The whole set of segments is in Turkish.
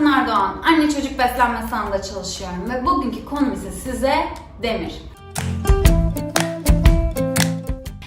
Pınar Doğan, anne çocuk beslenme sahanında çalışıyorum ve bugünkü konum ise size demir.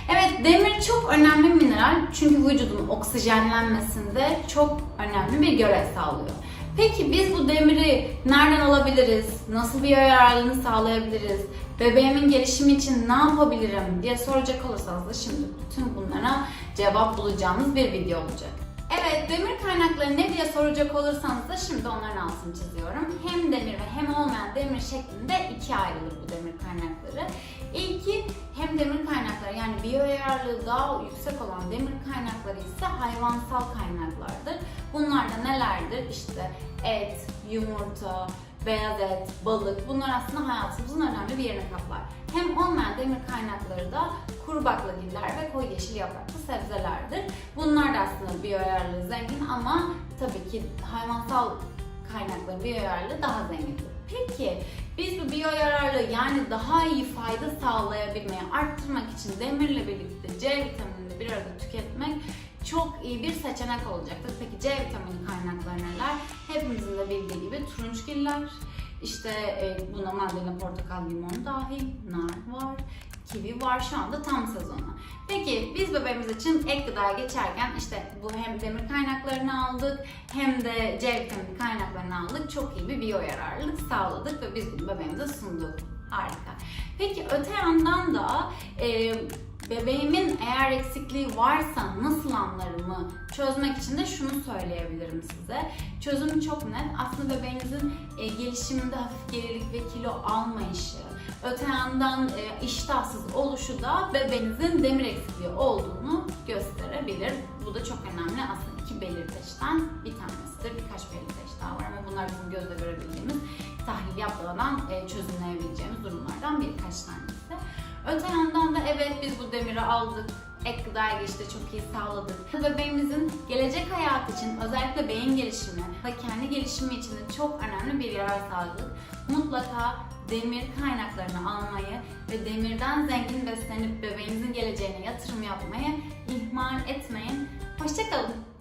Evet, demir çok önemli bir mineral çünkü vücudun oksijenlenmesinde çok önemli bir görev sağlıyor. Peki biz bu demiri nereden alabiliriz? Nasıl bir yararlılığını sağlayabiliriz? Bebeğimin gelişimi için ne yapabilirim diye soracak olursanız da şimdi bütün bunlara cevap bulacağımız bir video olacak. Evet, demir kaynakları ne diye soracak olursanız da şimdi onların altını çiziyorum. Hem demir ve hem olmayan demir şeklinde ikiye ayrılır bu demir kaynakları. İlki hem demir kaynakları yani biyoyararlığı daha yüksek olan demir kaynakları ise hayvansal kaynaklardır. Bunlar da nelerdir? İşte et, yumurta, beyaz et, balık bunlar aslında hayatımızın önemli bir yerini kaplar. Hem olmayan demir kaynakları da kuru baklagiller ve koyu yeşil yapraklı sebzelerdir. Bunlar da aslında biyoyararlığı zengin ama tabii ki hayvansal kaynakların biyoyararlığı daha zengindir. Peki biz bu biyoyararlığı yani daha iyi fayda sağlayabilmeyi arttırmak için demirle birlikte C vitaminini bir arada tüketmek çok iyi bir seçenek olacaktır. Peki C vitamini kaynakları? Hepimizin de bildiği gibi turunçgiller, işte e, buna mandalina, portakal, limon dahil, nar var, kivi var şu anda tam sezonu. Peki biz bebeğimiz için ek gıdaya geçerken işte bu hem demir kaynaklarını aldık hem de C vitamini kaynaklarını aldık. Çok iyi bir biyo yararlılık sağladık ve biz bunu bebeğimize sunduk. Harika. Peki öte yandan da e, bebeğimin eğer eksikliği varsa nasıl anlarımı çözmek için de şunu söyleyebilirim size. Çözüm çok net. Aslında bebeğinizin e, gelişiminde hafif gerilik ve kilo almayışı, öte yandan e, iştahsız oluşu da bebeğinizin demir eksikliği olduğunu gösterebilir. Bu da çok önemli aslında iki belirteçten bir tanesidir. Birkaç belirteç daha var ama bunlar bizim gözle görebildiğimiz tahlil yapmadan e, çözümleyebileceğimiz durumlardan birkaç tanesi. Öte yandan da evet biz bu demiri aldık, ek gıdaya geçti çok iyi sağladık. Bebeğimizin gelecek hayatı için özellikle beyin gelişimi ve kendi gelişimi için de çok önemli bir yarar sağladık. Mutlaka demir kaynaklarını almayı ve demirden zengin beslenip bebeğinizin geleceğine yatırım yapmayı ihmal etmeyin. Hoşçakalın.